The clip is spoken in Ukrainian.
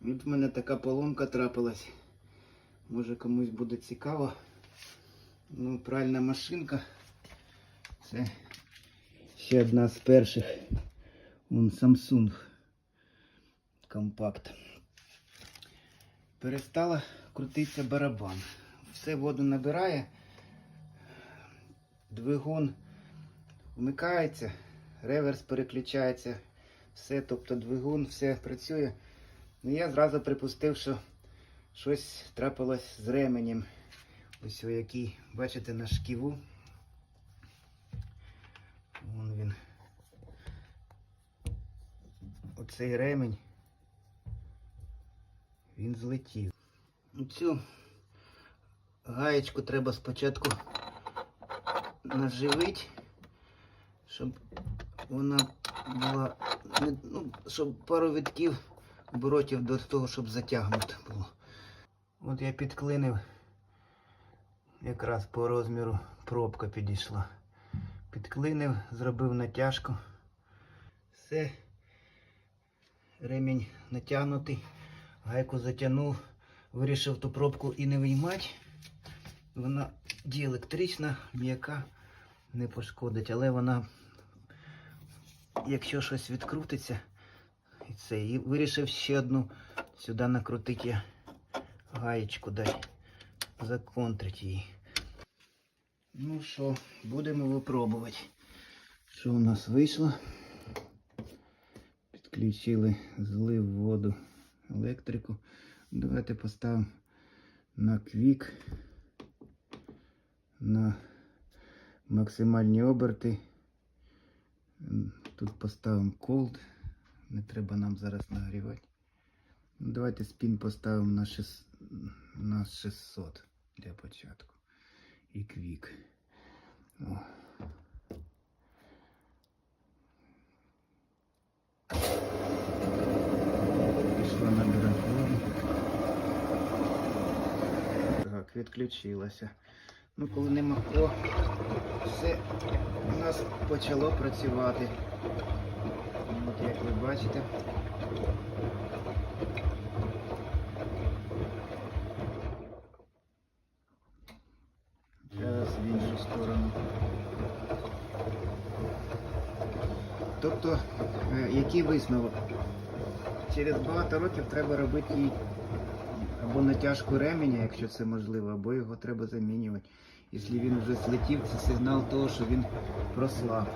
От в мене така поломка трапилась. Може комусь буде цікаво. Ну, пральна машинка. Це ще одна з перших. Вон Samsung компакт. Перестала крутитися барабан. Все воду набирає. Двигун вмикається, реверс переключається, все, тобто двигун, все працює. Ну я зразу припустив, що щось трапилось з ременем. Ось о який, бачите, на шківу. Вон він. Оцей ремень. Він злетів. Цю гаєчку треба спочатку наживити, щоб вона була, ну, щоб пару вітків оборотів до того, щоб затягнуто було. От я підклинив, якраз по розміру пробка підійшла. Підклинив, зробив натяжку. Все, ремінь натягнутий, гайку затягнув, вирішив ту пробку і не виймати. Вона діелектрична, м'яка, не пошкодить, але вона, якщо щось відкрутиться, і це, і вирішив ще одну сюди накрутити гаєчку дай, законтрити її. Ну що, будемо випробувати. Що у нас вийшло? Підключили, злив воду, електрику. Давайте поставимо на квік на максимальні оберти. Тут поставимо cold. Не треба нам зараз нагрівати. Ну, Давайте спін поставимо на, шес... на 600 для початку. І квік. О. Пішла набирати воду. Так, відключилася. Ну, коли нема о, все у нас почало працювати. Як ви бачите. Зараз в іншу сторону. Тобто, е, який висновок? Через багато років треба робити їй або натяжку ременя, якщо це можливо, або його треба замінювати. Якщо він вже злетів, це сигнал того, що він прослав.